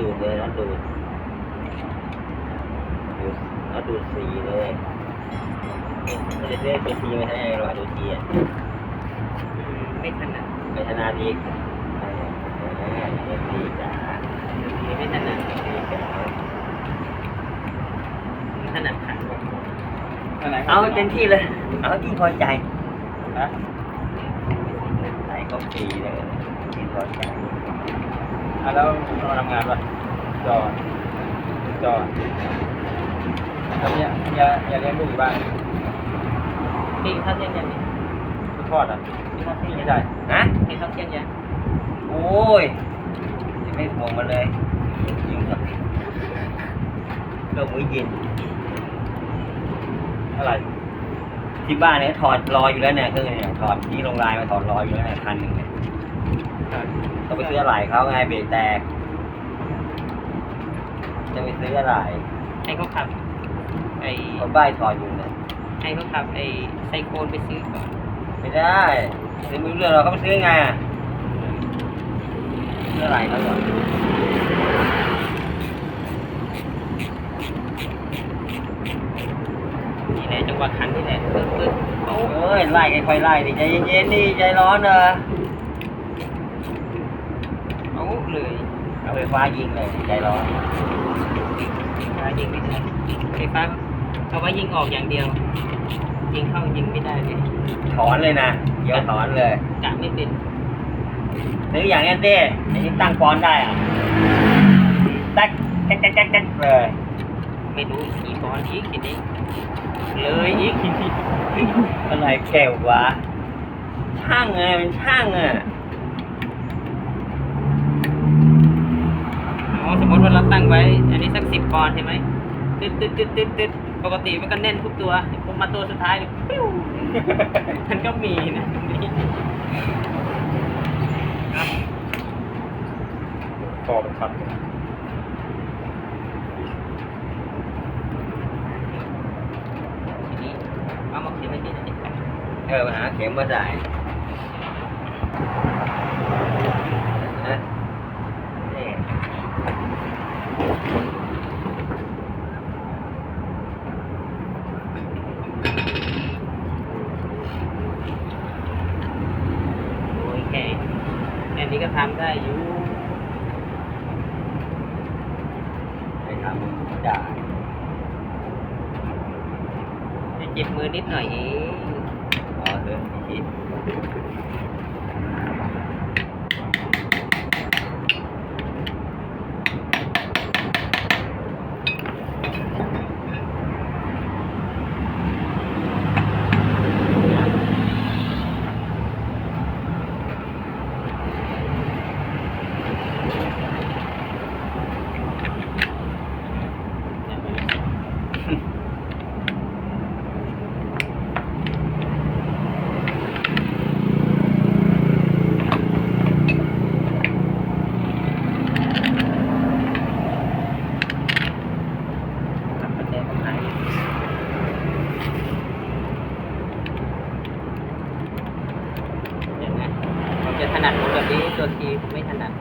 ดูดเลยน็อตดูดดูดน็อตดูดสีเลยไม่ได้เลือกตัวทีไม่ใช่หรอกตัวทีอะไม่ถนัดไม่ชนะดีดีจ้าไม่ถนัดดีจ้าถนัดขันอันไหนเอาเต็มที่เลย เอาที่พอใจนะใส่ก็ฟรีเลยที่พอใจ อะแล้วเราทำงานป่ะจอดจอดแล้วเนี่ยอย่าอย่าเลี้ยงลูกอยู่บ้านพี่ข้าวเที่ยงยังนี่ทุกทอดอะพี่ข้าวเที่ยงไม่ยังใช่ฮะพี่ข้าวเที่ยงยังโอ้ยยังไม่ห่วงมาเลยยิงกับเรื่องมื้อเย็นอะไรที่บ้านเนี่ยถอดรออยู่แล้วเนี่ยเครื่องเนี่ยถอดที่โรงลายมาถอดรออยู่แล้วเนี่ยคันหนึ่งเนี่ย ต้องไปซื้ออะไรเขาไงเบรกแตก จะไปซื้ออะไรให้เขาขับ ไอ้คนบ้ายถอดอยู่เนี่ยให้เขาขับไอ้ไซโคนไปซื้อก่อน ไม่ได้ซื้อไม่รู้เรื่องเราก็ไปซื้อไงอะซื้ออะไรเขาก่อนนี่แหละจังหวะขันนี่แหละปึ๊บปึ๊บโอ้เอ้ยไล่ค่อยๆไล่ดิใจเย็นๆดิใจร้อนเนอะ เอาเลยเอาไฟฟ้ายิงเลยใจร้อนไฟฟ้ายิงไม่ได้ไฟฟ้าเอาไว้ยิงออกอย่างเดียว ยิงเข้ายิงไม่ได้เลยถอนเลยนะเดี๋ยวถอนเลยกะไม่เป็นซื้ออย่างนี้นดิไอ้ที่ตั้งปอนได้อะตักแจ๊กแจ๊กแจ๊กแจ๊กเลยไม่รู้กี่ปอนด์อีกทีนี้เลยอีกอะไรแก้ววะช่างไงเป็นช่างอะ อ๋อส มมติว่าเราตั้งไว้ อันนี้สักสิบปอนด์ใช่ไหมตึ๊ดตึ๊ดตึ๊ดตึ๊ดตึ๊ดปกติมันก็แน่นทุกตัวผมมาตัวสุดท้ายเนี่ยปิ้วมันก็มีนะตรงนี้ครับคอเป็นช็อตทีนี้เอามาเขียนไว้ที่ไหนเออมาหาเข็มมาใส่นะนี่ โอเคอั นี้ก็ทำได้อยู่ไปทำได้จะเจ็บมือนิดหน่อยเอง จะถนัดหมุแบบนี้ตัวทีผมไม่ถนัด